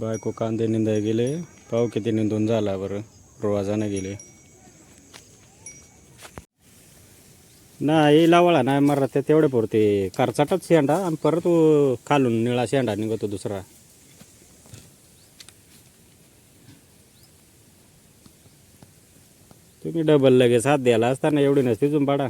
बायको कांदे निंदाय गेले पाव किती निंदून झाला बरं? रोवाजानं गेले. नाही लावळा नाही मरा ते तेवढे पुरते. कारचाटाच शेंडा आणि परत खालून निळा शेंडा निघतो दुसरा. तुम्ही डबल लगेच हात द्यायला असताना एवढी नसते जुंबाडा.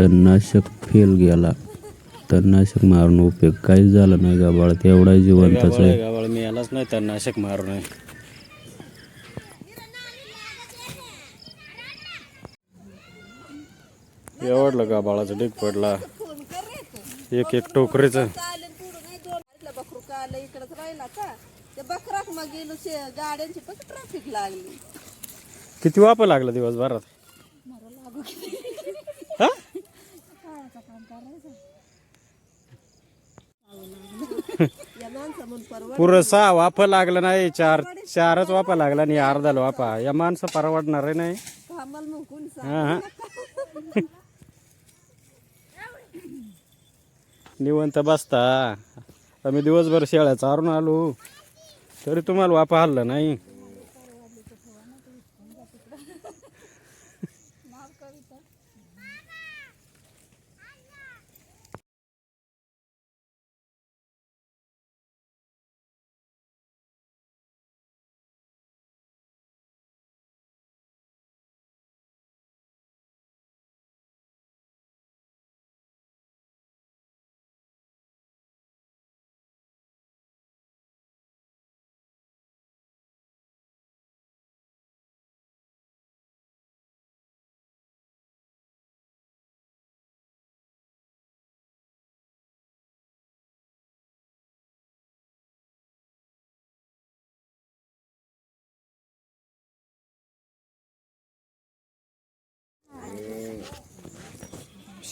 तणनाशक फेल गेला. तणनाशक मारून उपयोग काहीच झाला नाही गाबाळ तेवढा जिवंतच आहे. गाबाळ मी यालाच नाही तणनाशक मारू नये एवढलं गाबाळाचं ढीक पडला. एक एक टोकरीचं. चालेल पुढं नाही दोन इथलं बकरू का आलं इकडंच राहिला का ते बकराक मग गेलो शे गाड्यांची पण ट्रॅफिक लागली किती? वापर लागला दिवसभरात हा? या माणसा म्हणून परवड पुरं सहा वाफं लागलं नाही चार चारच वाफा लागला आणि अर्धा वाफा. या माणसं परवडणार आहे नाही. निवंत बसता. आम्ही दिवसभर शेळ्या चारून आलो. तरी तुम्हाला वापा हल्ला नाही.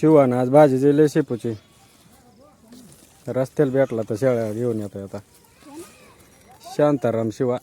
शिवान आज भाजीचे लय शेपूचे. रस्त्याला भेटला तर शेळ्या घेऊन येतो आता. शांताराम शिवा.